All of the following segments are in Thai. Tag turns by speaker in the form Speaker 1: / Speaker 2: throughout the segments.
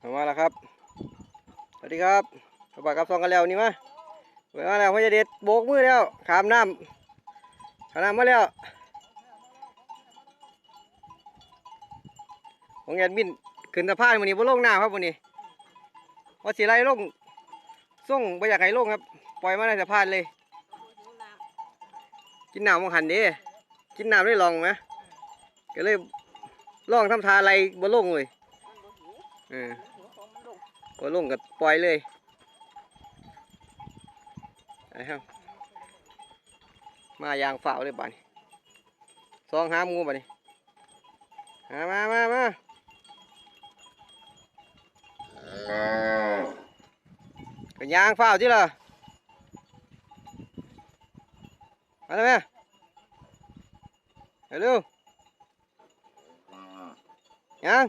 Speaker 1: มาแล้วครับ สวัสดีครับสบักกับซองกันแล้วนี่มาเปิดมาแล้วพ่อจะเด็ดโบกมือแล้วขามน้ำขามน้ำมาแล้วของแอดมินขึ้นสะพานวันนี้บ่ลงน้ำครับวันนี้ว่าสีไรลงส่งไปอยากให้ลงครับ ปล่อยมาในสะพานเลย กินน้ำมังหันด้กินน้ำได้ลองไหมก็เลยลองทำทาอะไรบ่ลงเลย เออพอลงก็ปล่อยเลยนะครับมายางฝ่าวเลยบ้านี้ซองหาหมูบ้านี้หามามามาก็ยางฝ่าวที่ละมาแล้วแม่เร็วยัง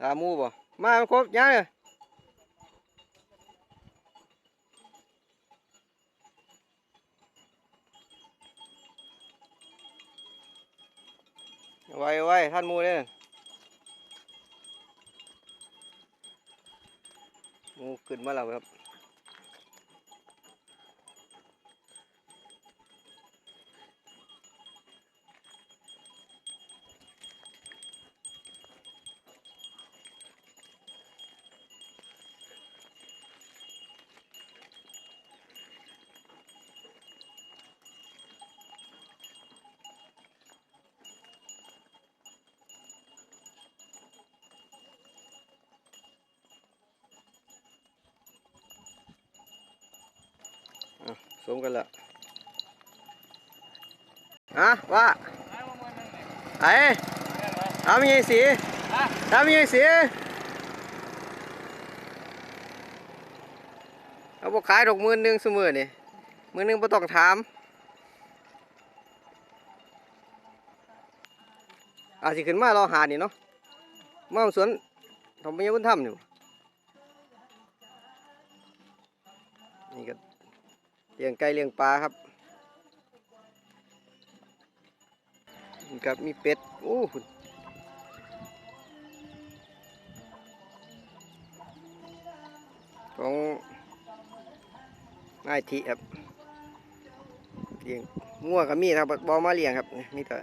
Speaker 1: ตามหมูบ่มาครบยังเลยไว้ไว้ท่านหมูเนี่ยหมูขึ้นมาแล้วครับ สมกันละฮะว่าไอ้ทำยังไงสีทำยังไงสีเอาบอกขายดอกหมื่นหนึ่งเสมอนี่มื่นหนึ่งบ่ต้องถามอาจสิขึ้นมาเรอหานี่เนาะมาสวนทำไมยังบนถ้ำอยู่นี่ก็ เลี้ยงไก่เลี้ยงปลาครับนี่ครับมีเป็ดโอ้หุ่นของนายทีครับเลี้ยงงัวกับมีครับบอมาเลี้ยงครับมีแต่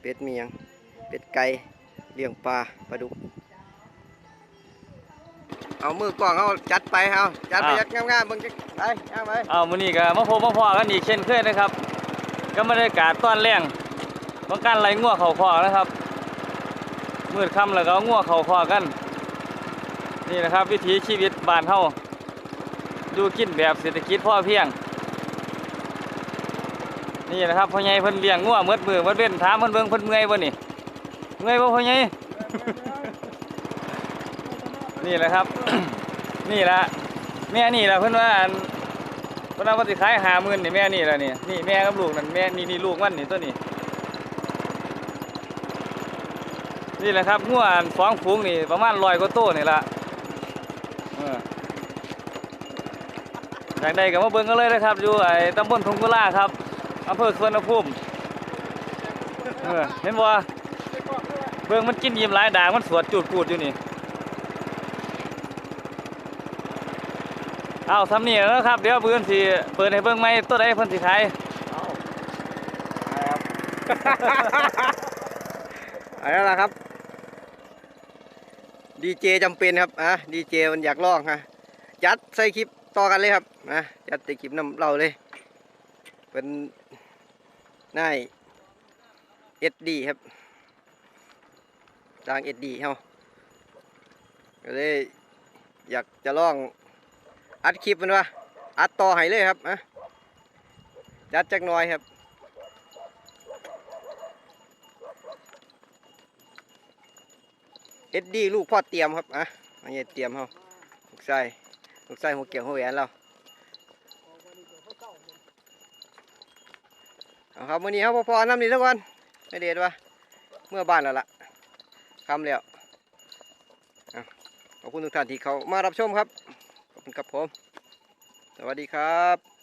Speaker 1: เป็ดมีหยังเป็ดไก่เลี้ยงปลาปลาดุกเอามือกล้องเอาจัดไปเอาจัดไป
Speaker 2: อะ
Speaker 1: ยัดงามๆเบิ่งจัก ไปย่างไป
Speaker 2: เอามื้อนี้ก็มาพบมาพอกันอีกเช่นเคยนะครับ ก็บรรยากาศต้อนแรงต้องการไล่งัวเข่าคอนะครับมืดค่ำแล้วก็งัวเข่าคอกัน นี่นะครับ วิถีชีวิตบ้านเฮาดูกินแบบเศรษฐกิจพ่อเพียง นี่นะครับพ่อใหญ่เพิ่นเลี้ยงงัวเมืดมือเมืดเว้นถามเพิ่นเบิ่งเพิ่นเมื่อยบ่นี่เมื่อยบ่พ่อใหญ่นี่แหละครับ นี่แหละ แม่นี่ละเพิ่อนว่าอันเวลาวันสิขายหาหมื่นนี่แม่นี่แหละนี่นี่แม่กับลูกนั่นแม่นี่นี่ลูกมันนี่ตัวนี้นี่แหละครับงัวอันสองฝูงนี่ประมาณร้อยกว่าตัวนี่ละอออยากได้ก็มาเบิ่งกันเลยนะครับ อยู่ไอ้ตำบลทงกุลาครับอำเภอสวนภูมิเห็นบ่เบิ่งมันกินยิ้มหลายด่างมันสวดจูดปูดอยู่นี่ เอาทำนี่แล้วครับ เดี๋ยวเพื่อนสิเปิดให้เบิ่งไหมตัวใดเพิ่นสิขาย
Speaker 1: เอาแล้วล่ะครับดีเจจำเป็นครับอะดีเจมันอยากลองฮะจัดใส่คลิปต่อกันเลยครับนะจัดใส่คลิปนำเราเลยเป็นนายเอ็ดดีครับจางเอ็ดดีเฮาก็เลยอยากจะลอง อัดคลิปมันวะอัดต่อให้เลยครับอะจัดจักหน่อยครับเอ็ดดี้ลูกพ่อเตรียมครับอะอันนี้เตรียมเขาลูกไส้ลูกไส้หัวเกี่ยวหัวแหวนเราเอาครับวันนี้ครับพอๆน้ำนี่แล้วกันไม่เด็ดวะเมื่อบ้านแล้วล่ะคำแล้วขอบคุณทุกท่านที่เขามารับชมครับ คุณครับผม สวัสดีครับ